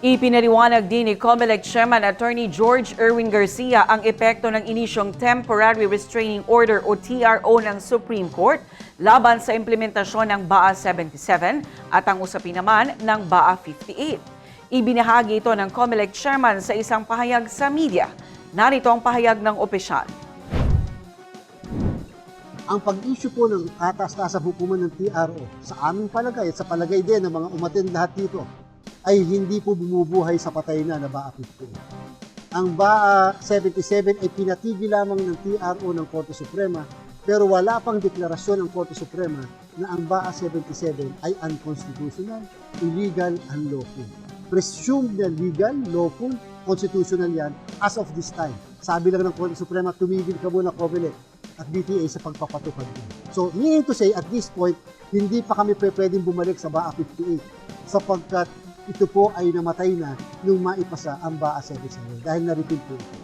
Ipinaliwanag din ni COMELEC Chairman Attorney George Erwin Garcia ang epekto ng inisyong Temporary Restraining Order o TRO ng Supreme Court laban sa implementasyon ng BAA 77 at ang usapin naman ng BAA 58. Ibinahagi ito ng COMELEC Chairman sa isang pahayag sa media. Narito ang pahayag ng opisyal. ang pag-issue po ng kataas-taasang hukuman ng TRO sa aming palagay at sa palagay din ng mga umaten lahat dito ay hindi po bumubuhay sa patay na na BAA 58. Ang BAA 77 ay pinatigil lamang ng TRO ng Korte Suprema pero wala pang deklarasyon ng Korte Suprema na ang BAA 77 ay unconstitutional, illegal, unlawful. Presumed na legal, lawful, constitutional yan as of this time. Sabi lang ng Korte Suprema, tumigil ka muna, Comelec at BTA sa pagpapatupad din. So, meaning to say, at this point, hindi pa kami pwedeng bumalik sa BAA 58 sapagkat ito po ay namatay na nung maipasa ang BAA 77 dahil na-repeal po ito.